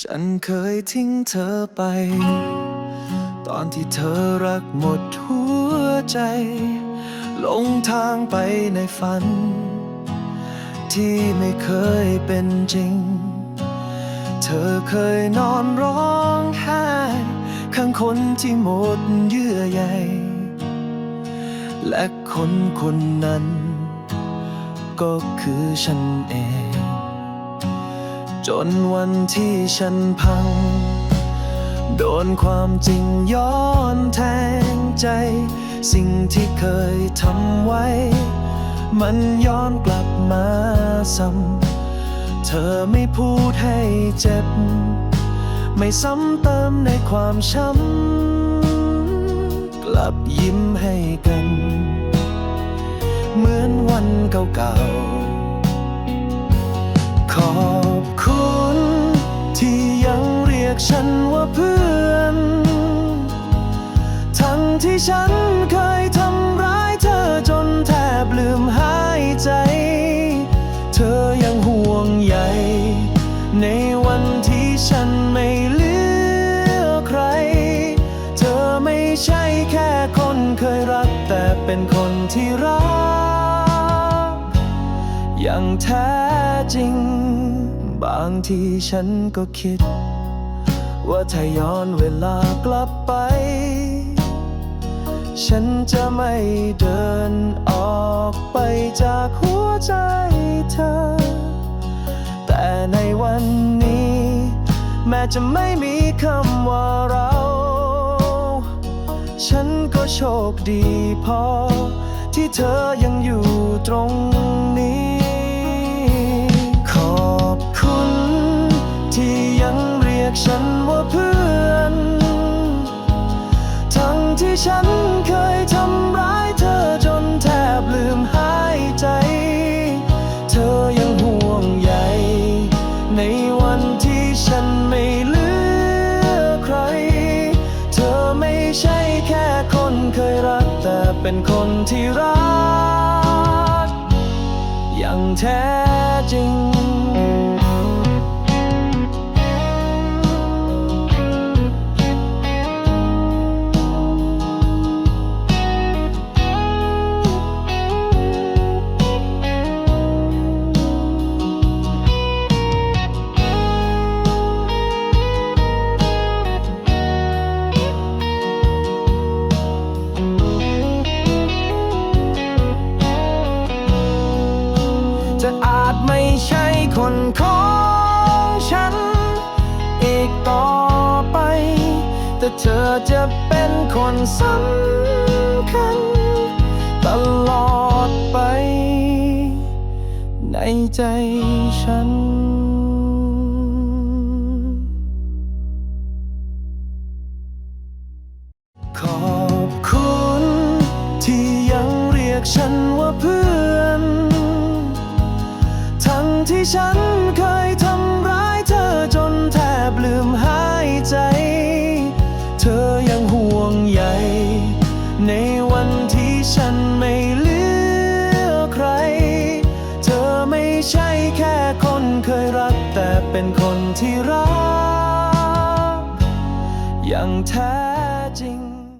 ฉันเคยทิ้งเธอไป ตอนที่เธอรักหมดหัวใจ ลงทางไปในฝัน ที่ไม่เคยเป็นจริง เธอเคยนอนร้องไห้ข้างคนที่หมดเยื่อใยและคนคนนั้น ก็คือฉันเอง จนวันที่ฉันพัง โดนความจริงย้อนแทงใจ สิ่งที่เคยทำไว้ มันย้อนกลับมาซ้ำเธอไม่พูดให้เจ็บ ไม่ซ้ำเติมในความช้ำ กลับยิ้มให้กัน เหมือนวันเก่าๆขอบคุณ กฉันว่าเพื่อน ทั้งที่ฉันเคยทำร้ายเธอจนแทบลืมหายใจ เธอยังห่วงใยในวันที่ฉันไม่เหลือใคร เธอไม่ใช่แค่คนเคยรัก แต่เป็นคนที่รัก อย่างแท้จริง บางทีฉันก็คิด ว่าถ้าย้อนเวลากลับไป ฉันจะไม่เดินออกไปจากหัวใจเธอ แต่ในวันนี้ แม้จะไม่มีคำว่าเรา ฉันก็โชคดีพอ ที่เธอยังอยู่ตรงนี้ ฉันว่าเพื่อน ทั้งที่ฉันเคยทำร้ายเธอจนแทบลืมหายใจ เธอยังห่วงใยในวันที่ฉันไม่เหลือใคร เธอไม่ใช่แค่คนเคยรัก แต่เป็นคนที่รัก อย่างแท้จริง ฉัน อีกต่อไป แต่เธอจะเป็นคนสำคัญ ตลอดไป ในใจฉันขอบคุณที่ยังเรียกฉันว่าเพื่อน ทั้งที่ฉันเคย ที่รักอย่างแท้จริง